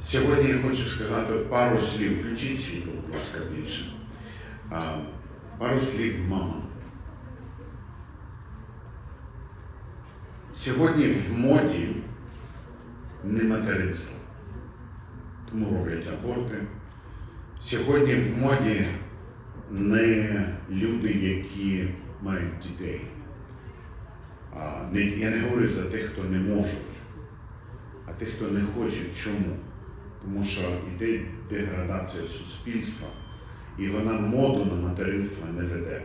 Сьогодні я хочу сказати пару слів. Включіть світло, будь ласка, більше. Пару слів мама. Сьогодні в моді не материнство. Тому роблять аборти. Сьогодні в моді не люди, які мають дітей. Я не говорю за тих, хто не можуть, а тих, хто не хочуть. Чому? Тому що йде деградація суспільства, і вона моду на материнство не веде.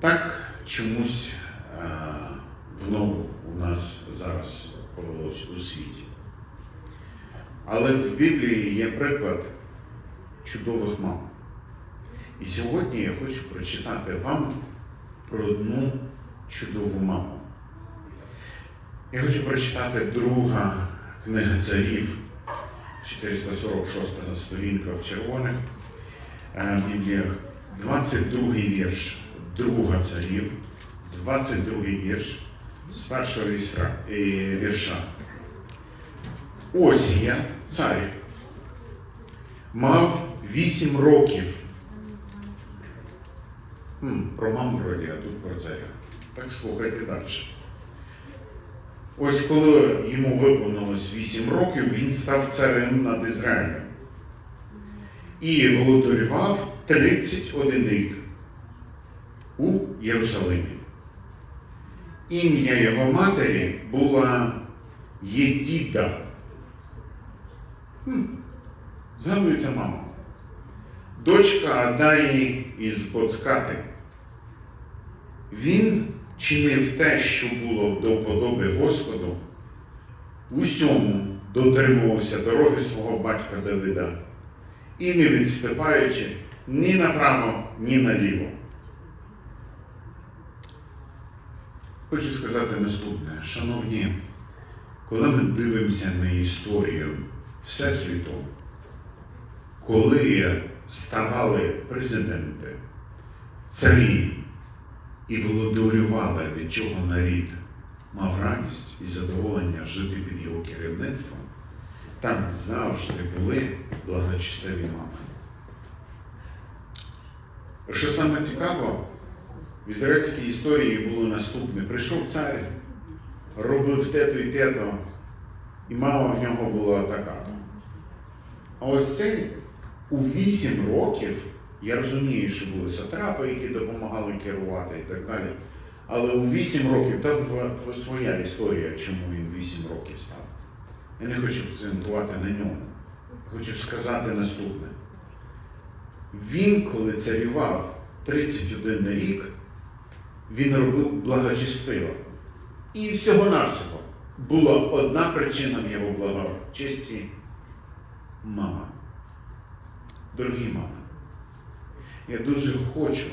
Так чомусь е, воно у нас зараз повелося у світі. Але в Біблії є приклад чудових мам. І сьогодні я хочу прочитати вам про одну чудову маму. Я хочу прочитати друга книга царів, 446 сторінка в червоних е, Бібліях, 22 вірш, друга царів, 22 вірш з першого е, вірша. Осія, цар, мав 8 років. Хм, про вроді, а тут про царя. Так слухайте далі. Ось коли йому виповнилось 8 років, він став царем над Ізраїлем. І володарював 31 рік у Єрусалимі. Ім'я його матері була Єдіда. Хм, згадується мама. Дочка Адаї із Боцкати. Він чинив те, що було до вподоби Господу, усьому дотримувався дороги свого батька Давида, і не відступаючи ні направо, ні наліво. Хочу сказати наступне, шановні, коли ми дивимося на історію Всесвіту, коли ставали президенти, царі і володарювали, від чого нарід мав радість і задоволення жити під його керівництвом, там завжди були благочестиві мами. Що саме цікаво, в ізраїльській історії було наступне: прийшов цар, робив те-то і те-то, і мама в нього була така. А ось цей у 8 років, я розумію, що були сатрапи, які допомагали керувати і так далі. Але у 8 років, там своя історія, чому він 8 років став. Я не хочу акцентувати на ньому. Хочу сказати наступне. Він, коли царював 31 рік, він робив благочестиво. І всього-навсього була одна причина в його благочесті мама. Дорогі мами, я дуже хочу,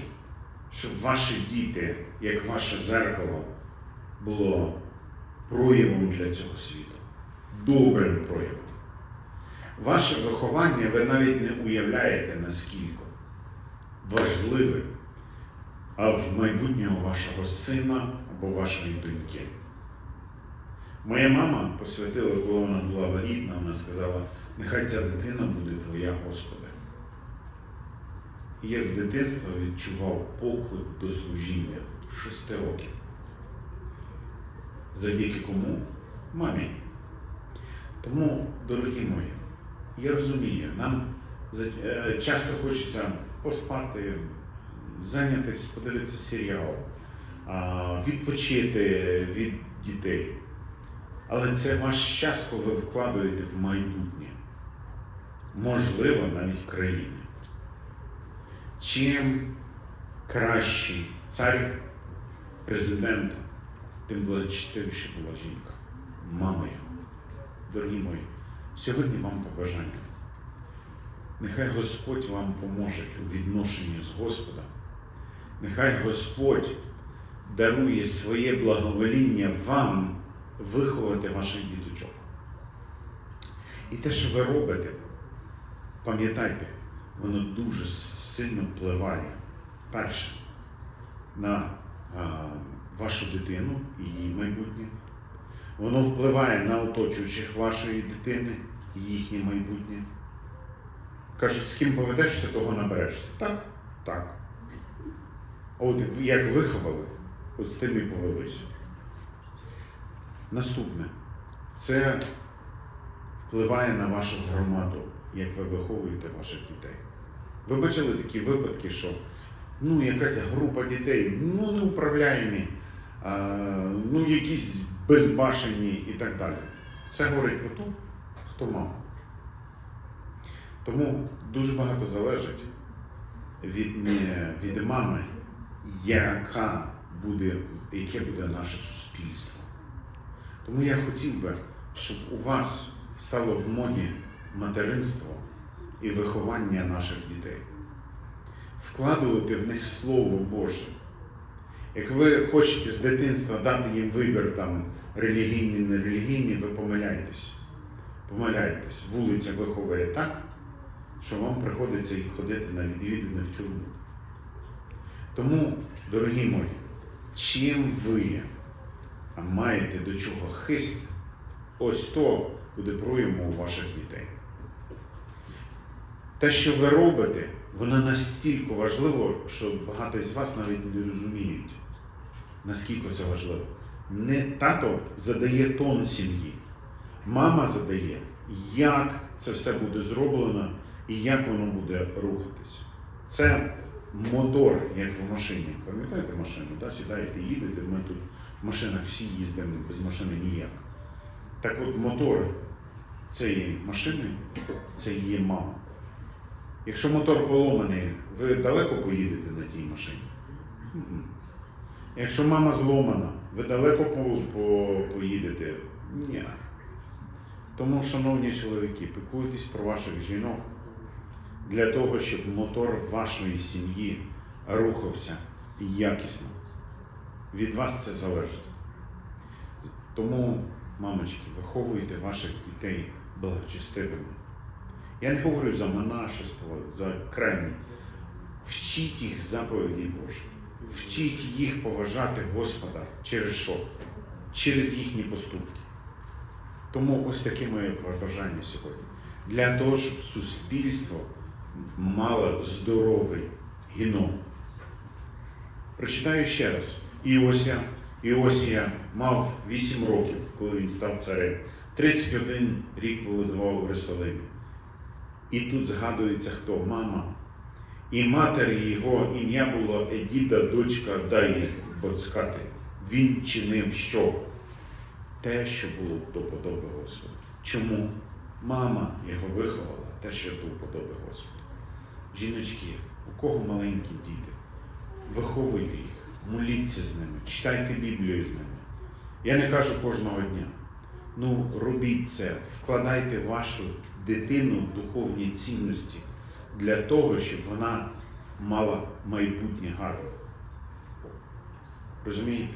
щоб ваші діти, як ваше зеркало, було проявом для цього світу, добрим проявом. Ваше виховання ви навіть не уявляєте, наскільки важливе, а в майбутнього вашого сина або вашої доньки. Моя мама посвятила, коли вона була вагітна, вона сказала, нехай ця дитина буде твоя Господи. Я з дитинства відчував поклик до служіння шести років. Завдяки кому? Мамі. Тому, дорогі мої, я розумію, нам е, часто хочеться поспати, зайнятися, подивитися серіал, відпочити від дітей. Але це ваш час, коли ви вкладаєте в майбутнє, можливо, навіть країни. Чим кращий цар, президент, тим благочестивіше була жінка, мама його. Дорогі мої, сьогодні вам побажання. Нехай Господь вам поможе у відношенні з Господом. Нехай Господь дарує своє благовоління вам виховати ваших діточок. І те, що ви робите, пам'ятайте, воно дуже сильно впливає, перше, на вашу дитину і її майбутнє. Воно впливає на оточуючих вашої дитини, і їхнє майбутнє. Кажуть, з ким поведешся, того наберешся. Так? Так. От як виховали, от з тим і повелися. Наступне. Це впливає на вашу громаду, як ви виховуєте ваших дітей. Ви бачили такі випадки, що ну, якась група дітей, ну, неуправляємі, ну, якісь безбашені і так далі. Це говорить про те, хто мама. Тому дуже багато залежить від, від мами, яка буде, яке буде наше суспільство. Тому я хотів би, щоб у вас стало в моді материнство і виховання наших дітей. Вкладувати в них Слово Боже. Як ви хочете з дитинства дати їм вибір там релігійний, нерелігійний, ви помиляєтесь. Помиляєтесь. Вулиця виховує так, що вам приходиться ходити на відвідини в тюрму. Тому, дорогі мої, чим ви маєте до чого хист, ось то проявом у ваших дітей. Те, що ви робите, воно настільки важливо, що багато із вас навіть не розуміють, наскільки це важливо. Не тато задає тон сім'ї, мама задає, як це все буде зроблено і як воно буде рухатись. Це мотор, як в машині. Пам'ятаєте машину? Да? Сідаєте, їдете, ми тут в машинах всі їздимо, без машини ніяк. Так от мотор цієї машини це є мама. Якщо мотор поломаний, ви далеко поїдете на тій машині? Якщо мама зломана, ви далеко по, по, поїдете? Ні. Тому, шановні чоловіки, піклуйтесь про ваших жінок для того, щоб мотор вашої сім'ї рухався якісно. Від вас це залежить. Тому, мамочки, виховуйте ваших дітей благочестивими. Я не говорю за монашество, за крайні. Вчіть їх заповіді Божі. Вчіть їх поважати Господа через що? Через їхні поступки. Тому ось таке моє побажання сьогодні. Для того, щоб суспільство мало здоровий геном. Прочитаю ще раз. Іосія, Іосія мав 8 років, коли він став царем. 31 рік володував у Єрусалимі. І тут згадується хто? Мама. І матері його ім'я було Едіда, дочка Даї Боцкати. Він чинив що? Те, що було до подоби Господа. Чому? Мама його виховала, те, що до подоби Господа. Жіночки, у кого маленькі діти, виховуйте їх, моліться з ними, читайте Біблію з ними. Я не кажу кожного дня. Ну, робіть це, вкладайте вашу дитину в духовні цінності для того, щоб вона мала майбутнє гарне. Розумієте?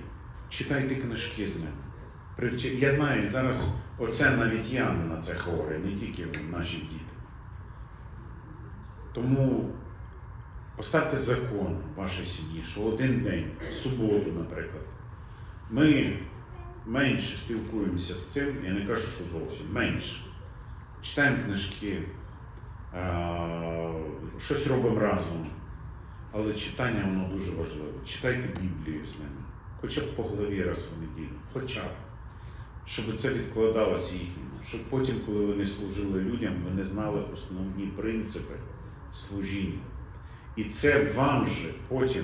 Читайте книжки з ними. Я знаю, зараз оце навіть я на це хворий, не тільки наші діти. Тому поставте закон в вашій сім'ї, що один день, в суботу, наприклад, ми менше спілкуємося з цим, я не кажу, що зовсім менше. Читаємо книжки, щось робимо разом. Але читання воно дуже важливо. Читайте Біблію з ними, хоча б по главі раз в неділю, хоча б. Щоб це відкладалося їхньому, щоб потім, коли вони служили людям, вони знали основні принципи служіння. І це вам же потім,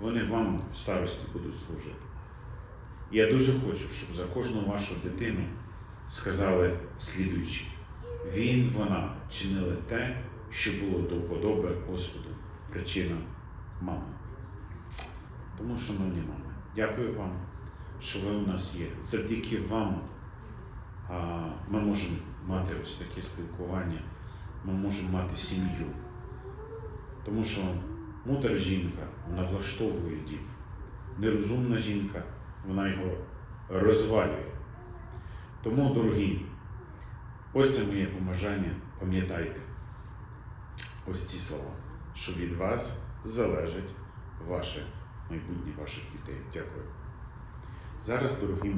вони вам в старості будуть служити. Я дуже хочу, щоб за кожну вашу дитину сказали слідуючи. Він, вона чинили те, що було до вподоби Господу. Причина мама. Тому, шановні мами, дякую вам, що ви у нас є. Завдяки вам ми можемо мати ось таке спілкування, ми можемо мати сім'ю. Тому що мудра жінка, вона влаштовує дім. Нерозумна жінка, вона його розвалює. Тому, дорогі, ось це моє побажання, пам'ятайте ось ці слова, що від вас залежить ваше майбутнє ваших дітей. Дякую. Зараз, дорогі